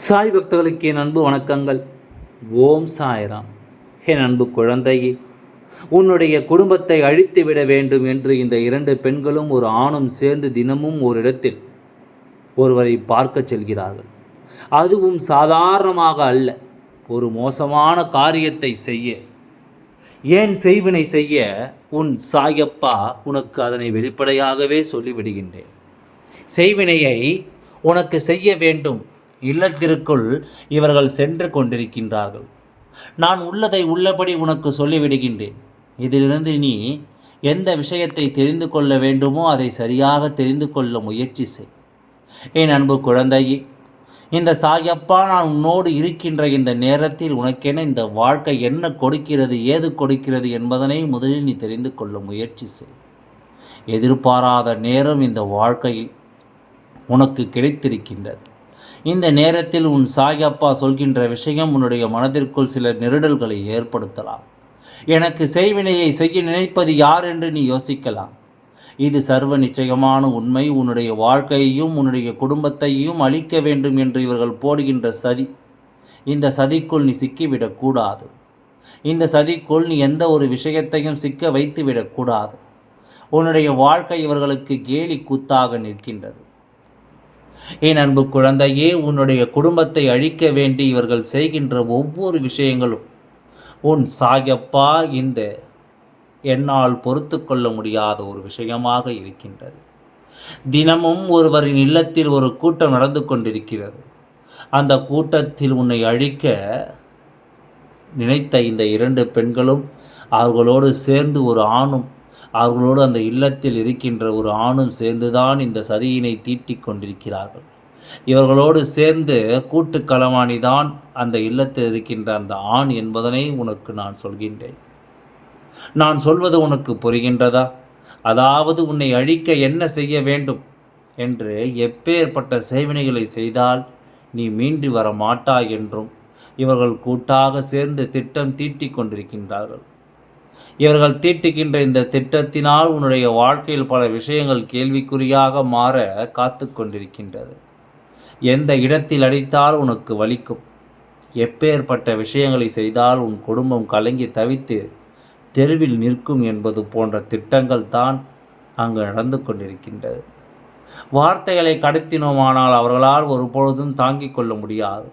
சாய் பக்தர்களுக்கு என் அன்பு வணக்கங்கள். ஓம் சாய்ராம். என் அன்பு குழந்தையே உன்னுடைய குடும்பத்தை அழித்து விட வேண்டும் என்று இந்த இரண்டு பெண்களும் ஒரு ஆணும் சேர்ந்து தினமும் ஒரு இடத்தில் ஒருவரை பார்க்க செல்கிறார்கள். அதுவும் சாதாரணமாக அல்ல ஒரு மோசமான காரியத்தை செய்ய. ஏன் செய்வினை செய்ய? உன் சாயப்பா உனக்கு அதனை வெளிப்படையாகவே சொல்லிவிடுகின்றேன். செய்வினையை உனக்கு செய்ய வேண்டும். இல்லத்திற்குள் இவர்கள் சென்று கொண்டிருக்கின்றார்கள். நான் உள்ளதை உள்ளபடி உனக்கு சொல்லிவிடுகின்றேன். இதிலிருந்து நீ எந்த விஷயத்தை தெரிந்து கொள்ள வேண்டுமோ அதை சரியாக தெரிந்து கொள்ள முயற்சி செய். என் அன்பு குழந்தையே இந்த சாயப்பா நான் உன்னோடு இருக்கின்ற இந்த நேரத்தில் உனக்கென இந்த வாழ்க்கை என்ன கொடுக்கிறது ஏது கொடுக்கிறது என்பதனை முதலில் நீ தெரிந்து கொள்ள முயற்சி செய். எதிர்பாராத நேரம் இந்த வாழ்க்கையில் உனக்கு கிடைத்திருக்கின்றது. இந்த நேரத்தில் உன் சாயப்பா சொல்கின்ற விஷயம் உன்னுடைய மனதிற்குள் சில நெருடல்களை ஏற்படுத்தலாம். எனக்கு செய்வினையை செய்ய நினைப்பது யார் என்று நீ யோசிக்கலாம். இது சர்வ நிச்சயமான உண்மை. உன்னுடைய வாழ்க்கையையும் உன்னுடைய குடும்பத்தையும் அழிக்க வேண்டும் என்று இவர்கள் போடுகின்ற சதி. இந்த சதிக்குள் நீ சிக்கிவிடக்கூடாது இந்த சதிக்குள் நீ எந்த ஒரு விஷயத்தையும் சிக்க வைத்து விடக்கூடாது உன்னுடைய வாழ்க்கை இவர்களுக்கு கேலி கூத்தாக நிற்கின்றது. என் அன்பு குழந்தையே உன்னுடைய குடும்பத்தை அழிக்க வேண்டி இவர்கள் செய்கின்ற ஒவ்வொரு விஷயங்களும் உன் சாயப்பா இந்த என்னால் பொறுத்து கொள்ள முடியாத ஒரு விஷயமாக இருக்கின்றது. தினமும் ஒருவரின் இல்லத்தில் ஒரு கூட்டம் நடந்து கொண்டிருக்கிறது. அந்த கூட்டத்தில் உன்னை அழிக்க நினைத்த இந்த இரண்டு பெண்களும் அவர்களோடு சேர்ந்து ஒரு ஆணும் அவர்களோடு அந்த இல்லத்தில் இருக்கின்ற ஒரு ஆணும் சேர்ந்துதான் இந்த சதியினை தீட்டிக் கொண்டிருக்கிறார்கள். இவர்களோடு சேர்ந்து கூட்டு களவாணிதான் அந்த இல்லத்தில் இருக்கின்ற அந்த ஆண் என்பதனை உனக்கு நான் சொல்கின்றேன். நான் சொல்வது உனக்கு புரிகின்றதா? அதாவது உன்னை அழிக்க என்ன செய்ய வேண்டும்? என்று எப்பேற்பட்ட சேவனைகளை செய்தால் நீ மீண்டு வர மாட்டாய் என்றும் இவர்கள் கூட்டாக சேர்ந்து திட்டம் தீட்டிக் கொண்டிருக்கின்றார்கள். இவர்கள் தீட்டுகின்ற இந்த திட்டத்தினால் உன்னுடைய வாழ்க்கையில் பல விஷயங்கள் கேள்விக்குறியாக மாற காத்து கொண்டிருக்கின்றது. எந்த இடத்தில் அடித்தால் உனக்கு வலிக்கும்? எப்பேற்பட்ட விஷயங்களை செய்தால் உன் குடும்பம் கலங்கி தவித்து தெருவில் நிற்கும் என்பது போன்ற திட்டங்கள் தான் அங்கு நடந்து கொண்டிருக்கின்றது. வார்த்தைகளை கடத்தினோமானால் அவர்களால் ஒருபொழுதும் தாங்கிக் கொள்ள முடியாது.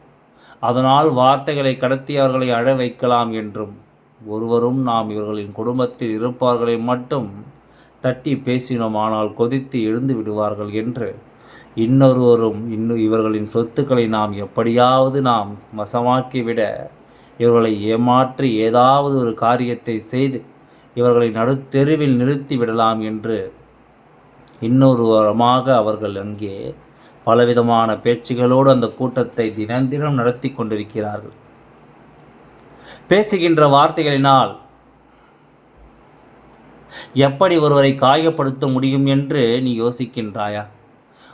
அதனால் வார்த்தைகளை கடத்தி அவர்களை அழ வைக்கலாம் என்றும் ஒருவரும் நாம் இவர்களின் குடும்பத்தில் இருப்பார்களை மட்டும் தட்டி பேசினோமானால் கொதித்து எழுந்து விடுவார்கள் என்று. இன்னொருவரும் இன்னும் இவர்களின் சொத்துக்களை நாம் எப்படியாவது நாம் வசமாக்கிவிட இவர்களை ஏமாற்றி ஏதாவது ஒரு காரியத்தை செய்து இவர்களை நடுத்தெருவில் நிறுத்தி விடலாம் என்று. இன்னொருவரமாக அவர்கள் அங்கே பலவிதமான பேச்சுகளோடு அந்த கூட்டத்தை தினம் தினம் நடத்தி கொண்டிருக்கிறார்கள். பேசுகின்ற வார்த்தைகளினால் எப்படி ஒருவரை காயப்படுத்த முடியும் என்று நீ யோசிக்கின்றாயா?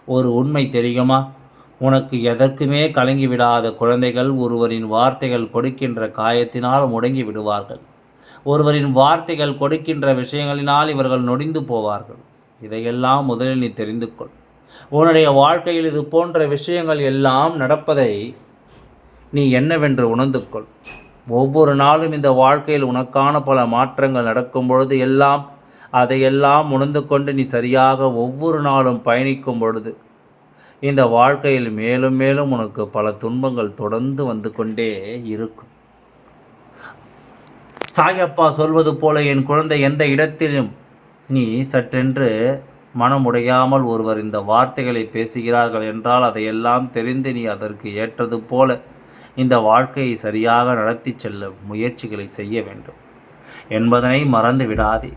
ஒரு உண்மை தெரியுமா? உனக்கு எதற்குமே கலங்கி விடாத குழந்தைகள் ஒருவரின் வார்த்தைகள் கொடுக்கின்ற காயத்தினால் முடங்கி விடுவார்கள். ஒருவரின் வார்த்தைகள் கொடுக்கின்ற விஷயங்களினால் இவர்கள் நொடிந்து போவார்கள். இதையெல்லாம் முதலில் நீ தெரிந்து கொள். உன்னுடைய வாழ்க்கையில் இது போன்ற விஷயங்கள் எல்லாம் நடப்பதை நீ என்னவென்று உணர்ந்து கொள். ஒவ்வொரு நாளும் இந்த வாழ்க்கையில் உனக்கான பல மாற்றங்கள் நடக்கும் பொழுது எல்லாம் அதையெல்லாம் உணர்ந்து கொண்டு நீ சரியாக ஒவ்வொரு நாளும் பயணிக்கும் பொழுது இந்த வாழ்க்கையில் மேலும் மேலும் உனக்கு பல துன்பங்கள் தொடர்ந்து வந்து கொண்டே இருக்கும். சாயப்பா சொல்வது போல என் குழந்தை எந்த இடத்திலும் நீ சற்றென்று மனமுடையாமல் ஒருவர் இந்த வார்த்தைகளை பேசுகிறார்கள் என்றால் அதையெல்லாம் தெரிந்து நீ அதற்கு ஏற்றது போல இந்த வாழ்க்கையை சரியாக நடத்தி செல்ல முயற்சிகளை செய்ய வேண்டும். என்பதனை மறந்து விடாதே.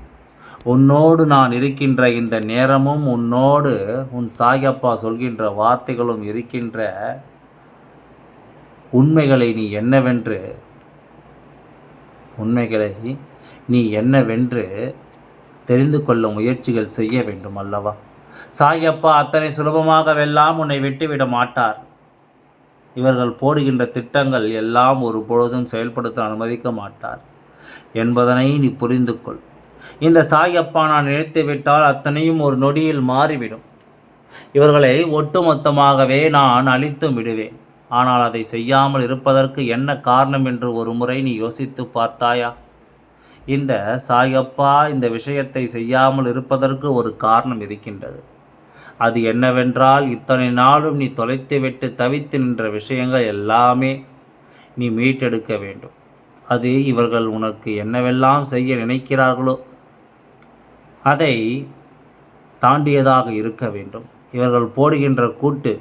உன்னோடு நான் இருக்கின்ற இந்த நேரமும் உன்னோடு உன் சாயப்பா சொல்கின்ற வார்த்தைகளும் இருக்கின்ற உண்மைகளை நீ என்னவென்று உண்மைகளை நீ என்னவென்று தெரிந்து கொள்ள முயற்சிகள் செய்ய வேண்டும் அல்லவா? சாயப்பா அத்தனை சுலபமாகவெல்லாம் உன்னை விட்டுவிட மாட்டார். இவர்கள் போடுகின்ற திட்டங்கள் எல்லாம் ஒரு பொழுதும் செயல்படுத்த அனுமதிக்க மாட்டார். என்பதனை நீ புரிந்து கொள். இந்த சாயப்பா நான் நினைத்து விட்டால் அத்தனையும் ஒரு நொடியில் மாறிவிடும். இவர்களை ஒட்டுமொத்தமாகவே நான் அழித்தும் விடுவேன். ஆனால் அதை செய்யாமல் இருப்பதற்கு என்ன காரணம் என்று ஒரு முறை நீ யோசித்து பார்த்தாயா? இந்த சாயப்பா இந்த விஷயத்தை செய்யாமல் இருப்பதற்கு ஒரு காரணம் இருக்கின்றது. அது என்னவென்றால் இத்தனை நாளும் நீ தொலைத்துவிட்டு தவித்து நின்ற விஷயங்கள் எல்லாமே நீ மீட்டெடுக்க வேண்டும். அது இவர்கள் உனக்கு என்னவெல்லாம் செய்ய நினைக்கிறார்களோ அதை தாண்டியதாக இருக்க வேண்டும். இவர்கள் போடுகின்ற கூட்டு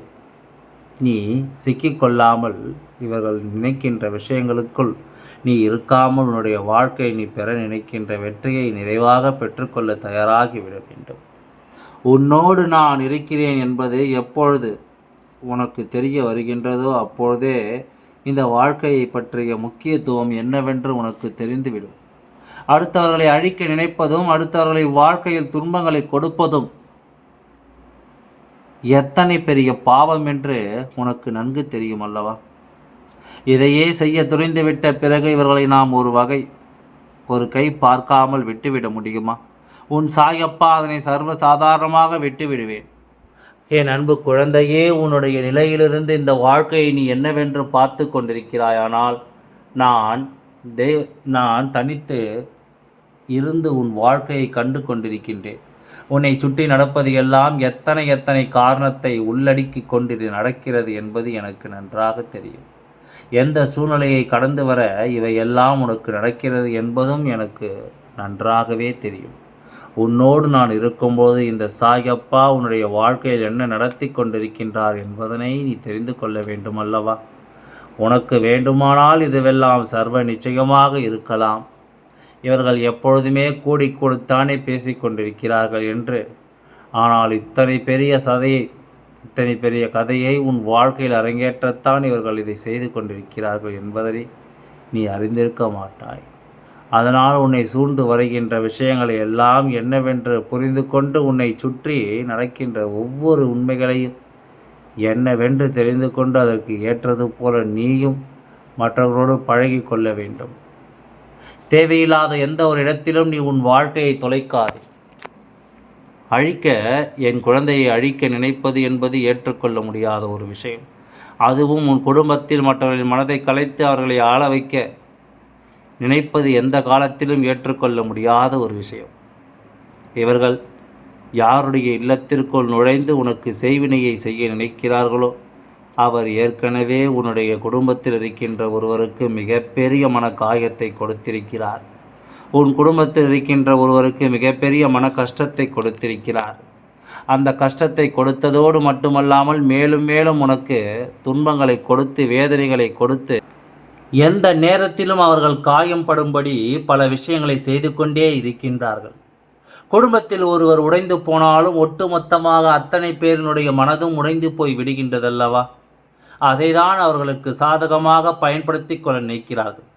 நீ சிக்கிக்கொள்ளாமல் இவர்கள் நினைக்கின்ற விஷயங்களுக்குள் நீ இருக்காமல் உன்னுடைய வாழ்க்கையை நீ பெற நினைக்கின்ற வெற்றியை நிறைவாக பெற்றுக்கொள்ள தயாராகிவிட வேண்டும். உன்னோடு நான் இருக்கிறேன் என்பது எப்பொழுது உனக்கு தெரிய வருகின்றதோ அப்பொழுதே இந்த வாழ்க்கையை பற்றிய முக்கியத்துவம் என்னவென்று உனக்கு தெரிந்துவிடும். அடுத்தவர்களை அழிக்க நினைப்பதும் அடுத்தவர்களை வாழ்க்கையில் துன்பங்களை கொடுப்பதும் எத்தனை பெரிய பாவம் என்று உனக்கு நன்கு தெரியும் அல்லவா? இதையே செய்ய துணிந்துவிட்ட பிறகு இவர்களை நாம் ஒரு வகை ஒரு கை பார்க்காமல் விட்டுவிட முடியுமா? உன் சாயப்பா அதனை சர்வ சாதாரணமாக விட்டுவிடுவேன். என் அன்பு குழந்தையே உன்னுடைய நிலையிலிருந்து இந்த வாழ்க்கையை நீ என்னவென்று பார்த்து கொண்டிருக்கிறாயானால் நான் தே நான் தனித்து இருந்து உன் வாழ்க்கையை கண்டு கொண்டிருக்கின்றேன். உன்னை சுற்றி நடப்பது எல்லாம் எத்தனை எத்தனை காரணத்தை உள்ளடக்கி கொண்டு நடக்கிறது என்பது எனக்கு நன்றாக தெரியும். எந்த சூழ்நிலையை கடந்து வர இவை எல்லாம் உனக்கு நடக்கிறது என்பதும் எனக்கு நன்றாகவே தெரியும். உன்னோடு நான் இருக்கும்போது இந்த சாயப்பா உன்னுடைய வாழ்க்கையில் என்ன நடத்தி கொண்டிருக்கின்றார் என்பதனை நீ தெரிந்து கொள்ள வேண்டும் அல்லவா உனக்கு வேண்டுமானால் இதுவெல்லாம் சர்வ நிச்சயமாக இருக்கலாம். இவர்கள் எப்பொழுதுமே கூடி கொடுத்தானே பேசிக்கொண்டிருக்கிறார்கள் என்று. ஆனால் இத்தனை பெரிய சதையை இத்தனை பெரிய கதையை உன் வாழ்க்கையில் அரங்கேற்றத்தான் இவர்கள் இதை செய்து கொண்டிருக்கிறார்கள் என்பதை நீ அறிந்திருக்க மாட்டாய். அதனால் உன்னை சூழ்ந்து வருகின்ற விஷயங்களை எல்லாம் என்னவென்று புரிந்து கொண்டு உன்னை சுற்றி நடக்கின்ற ஒவ்வொரு உண்மைகளையும் என்னவென்று தெரிந்து கொண்டு அதற்கு ஏற்றது போல நீயும் மற்றவர்களோடு பழகி கொள்ள வேண்டும். தேவையில்லாத எந்த ஒரு இடத்திலும் நீ உன் வாழ்க்கையை தொலைக்காதே. அழிக்க என் குழந்தையை அழிக்க நினைப்பது என்பது ஏற்றுக்கொள்ள முடியாத ஒரு விஷயம். அதுவும் உன் குடும்பத்தில் மற்றவர்களின் மனதை கலைத்து அவர்களை ஆள வைக்க நினைப்பது எந்த காலத்திலும் ஏற்றுக்கொள்ள முடியாத ஒரு விஷயம். இவர்கள் யாருடைய இல்லத்திற்குள் நுழைந்து உனக்கு செய்வினையை செய்ய நினைக்கிறார்களோ அவர் ஏற்கனவே உன்னுடைய குடும்பத்தில் இருக்கின்ற ஒருவருக்கு மிகப்பெரிய மன காயத்தை கொடுத்திருக்கிறார். உன் குடும்பத்தில் இருக்கின்ற ஒருவருக்கு மிகப்பெரிய மன கஷ்டத்தை கொடுத்திருக்கிறார். அந்த கஷ்டத்தை கொடுத்ததோடு மட்டுமல்லாமல் மேலும் மேலும் உனக்கு துன்பங்களை கொடுத்து வேதனைகளை கொடுத்து எந்த நேரத்திலும் அவர்கள் காயம் படும்படி பல விஷயங்களை செய்து கொண்டே இருக்கின்றார்கள். குடும்பத்தில் ஒருவர் உடைந்து போனாலும் ஒட்டுமொத்தமாக அத்தனை பேரினுடைய மனதும் உடைந்து போய் விடுகின்றதல்லவா? அதைதான் அவர்களுக்கு சாதகமாக பயன்படுத்தி கொள்ள நினைக்கிறார்கள்.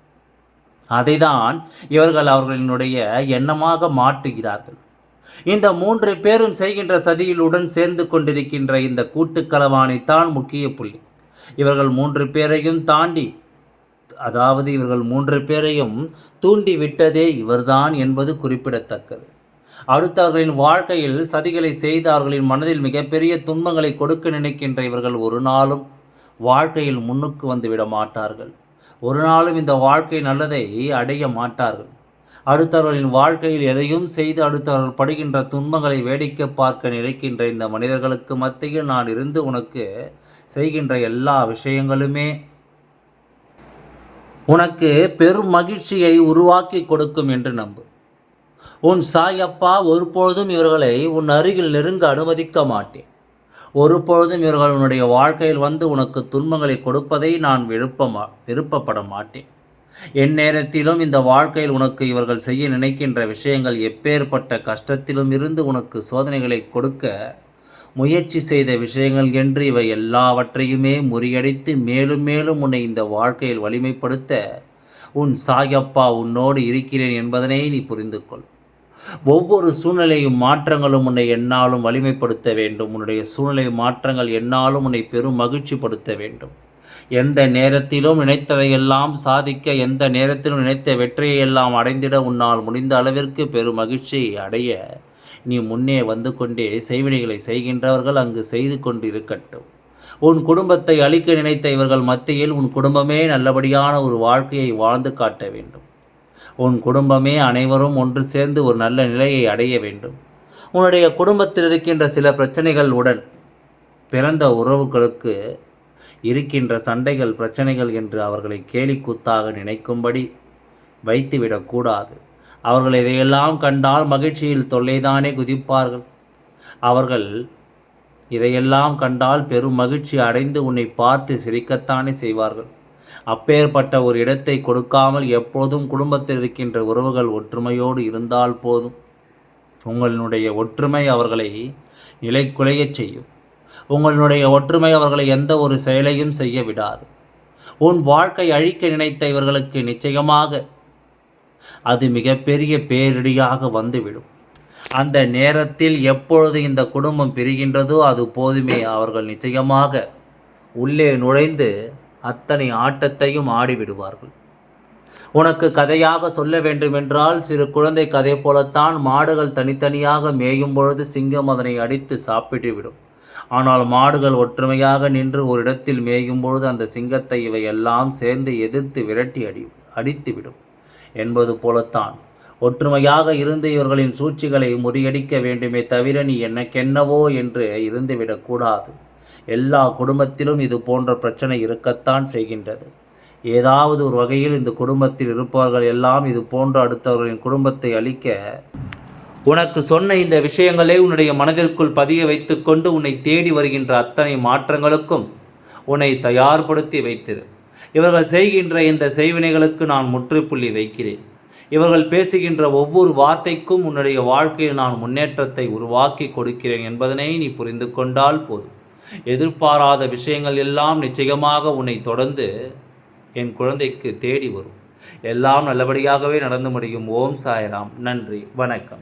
அதைதான் இவர்கள் அவர்களினுடைய எண்ணமாக மாற்றுகிறார்கள். இந்த மூன்று பேரும் செய்கின்ற சதியில் உடன் சேர்ந்து கொண்டிருக்கின்ற இந்த கூட்டுக்களவானைத்தான் முக்கிய புள்ளி. இவர்கள் மூன்று பேரையும் தாண்டி அதாவது இவர்கள் மூன்று பேரையும் தூண்டி விட்டதே இவர்தான் என்பது குறிப்பிடத்தக்கது. அடுத்தவர்களின் வாழ்க்கையில் சதிகளை செய்து அவர்களின் மனதில் மிகப்பெரிய துன்பங்களை கொடுக்க நினைக்கின்ற இவர்கள் ஒரு நாளும் வாழ்க்கையில் முன்னுக்கு வந்துவிட மாட்டார்கள். ஒரு நாளும் இந்த வாழ்க்கை நல்லதை அடைய மாட்டார்கள். அடுத்தவர்களின் வாழ்க்கையில் எதையும் செய்து அடுத்தவர்கள் படுகின்ற துன்பங்களை வேடிக்கை பார்க்க நினைக்கின்ற இந்த மனிதர்களுக்கு மத்தியில் நான் இருந்து உனக்கு செய்கின்ற எல்லா விஷயங்களுமே உனக்கு பெரும் மகிழ்ச்சியை உருவாக்கி கொடுக்கும் என்று நம்பு. உன் சாயப்பா ஒருபொழுதும் இவர்களை உன் அருகில் நெருங்க அனுமதிக்க மாட்டேன். ஒருபொழுதும் இவர்கள் உன்னுடைய வாழ்க்கையில் வந்து உனக்கு துன்பங்களை கொடுப்பதை நான் விருப்பமா விருப்பப்பட மாட்டேன். என் நேரத்திலும் இந்த வாழ்க்கையில் உனக்கு இவர்கள் செய்ய நினைக்கின்ற விஷயங்கள் எப்பேற்பட்ட கஷ்டத்திலும் இருந்து உனக்கு சோதனைகளை கொடுக்க முயற்சி செய்த விஷயங்கள் என்று இவை எல்லாவற்றையுமே முறியடித்து மேலும் மேலும் உன்னை இந்த வாழ்க்கையில் வலிமைப்படுத்த உன் சாயப்பா உன்னோடு இருக்கிறேன் என்பதனை நீ புரிந்து கொள் ஒவ்வொரு சூழ்நிலையும் மாற்றங்களும் உன்னை என்னாலும் வலிமைப்படுத்த வேண்டும். உன்னுடைய சூழ்நிலை மாற்றங்கள் என்னாலும் உன்னை பெரும் மகிழ்ச்சிப்படுத்த வேண்டும். எந்த நேரத்திலும் நினைத்ததையெல்லாம் சாதிக்க எந்த நேரத்திலும் நினைத்த வெற்றியை எல்லாம் அடைந்திட உன்னால் முடிந்த அளவிற்கு பெரும் மகிழ்ச்சியை அடைய நீ முன்னே வந்து கொண்டே செய்வினைகளை செய்கின்றவர்கள் அங்கு செய்து கொண்டு இருக்கட்டும் உன் குடும்பத்தை அழிக்க நினைத்த இவர்கள் மத்தியில் உன் குடும்பமே நல்லபடியான ஒரு வாழ்க்கையை வாழ்ந்து காட்ட வேண்டும். உன் குடும்பமே அனைவரும் ஒன்று சேர்ந்து ஒரு நல்ல நிலையை அடைய வேண்டும். உன்னுடைய குடும்பத்தில் இருக்கின்ற சில பிரச்சனைகள் உடன் பிறந்த உறவுகளுக்கு இருக்கின்ற சண்டைகள் பிரச்சனைகள் என்று அவர்களை கேலிக்கூத்தாக நினைக்கும்படி வைத்துவிடக்கூடாது அவர்கள் இதையெல்லாம் கண்டால் மகிழ்ச்சியில் தொல்லைதானே குதிப்பார்கள். அவர்கள் இதையெல்லாம் கண்டால் பெரும் மகிழ்ச்சி அடைந்து உன்னை பார்த்து சிரிக்கத்தானே செய்வார்கள். அப்பேற்பட்ட ஒரு இடத்தை கொடுக்காமல் எப்போதும் குடும்பத்தில் இருக்கின்ற உறவுகள் ஒற்றுமையோடு இருந்தால் போதும். உங்களுடைய ஒற்றுமை அவர்களை நிலைக்குலையச் செய்யும். உங்களுடைய ஒற்றுமை அவர்களை எந்த ஒரு செயலையும் செய்ய விடாது. உன் வாழ்க்கை அழிக்க நினைத்த இவர்களுக்கு நிச்சயமாக அது மிகப்பெரிய பேரிடியாக வந்துவிடும். அந்த நேரத்தில் எப்பொழுது இந்த குடும்பம் பிரிகின்றதோ அது போதுமே அவர்கள் நிச்சயமாக உள்ளே நுழைந்து அத்தனை ஆட்டத்தையும் ஆடிவிடுவார்கள். உனக்கு கதையாக சொல்ல வேண்டுமென்றால் சிறு குழந்தை கதை போலத்தான் மாடுகள் தனித்தனியாக மேயும் பொழுது சிங்கம் அதனை அடித்து சாப்பிட்டு விடும். ஆனால் மாடுகள் ஒற்றுமையாக நின்று ஒரு இடத்தில் மேயும் பொழுது அந்த சிங்கத்தை இவை எல்லாம் சேர்ந்து எதிர்த்து விரட்டி அடி அடித்துவிடும். என்பது போலத்தான். ஒற்றுமையாக இருந்து இவர்களின் சூழ்ச்சிகளை முறியடிக்க வேண்டுமே தவிர நீ என்னக்கென்னவோ என்று இருந்துவிடக்கூடாது எல்லா குடும்பத்திலும் இது போன்ற பிரச்சனை இருக்கத்தான் செய்கின்றது. ஏதாவது ஒரு வகையில் இந்த குடும்பத்தில் இருப்பவர்கள் எல்லாம் இது போன்ற அடுத்தவர்களின் குடும்பத்தை அழிக்க உனக்கு சொன்ன இந்த விஷயங்களே உன்னுடைய மனதிற்குள் பதிய வைத்துக்கொண்டு உன்னை தேடி வருகின்ற அத்தனை மாற்றங்களுக்கும் உன்னை தயார்படுத்தி வைத்திரு. இவர்கள் செய்கின்ற இந்த செய்வினைகளுக்கு நான் முற்றுப்புள்ளி வைக்கிறேன். இவர்கள் பேசுகின்ற ஒவ்வொரு வார்த்தைக்கும் உன்னுடைய வாழ்க்கையில் நான் முன்னேற்றத்தை உருவாக்கி கொடுக்கிறேன் என்பதனை நீ புரிந்து கொண்டால் போதும். எதிர்பாராத விஷயங்கள் எல்லாம் நிச்சயமாக உன்னை தொடர்ந்து என் குழந்தைக்கு தேடி வரும். எல்லாம் நல்லபடியாகவே நடந்து முடியும். ஓம் சாய்ராம். நன்றி. வணக்கம்.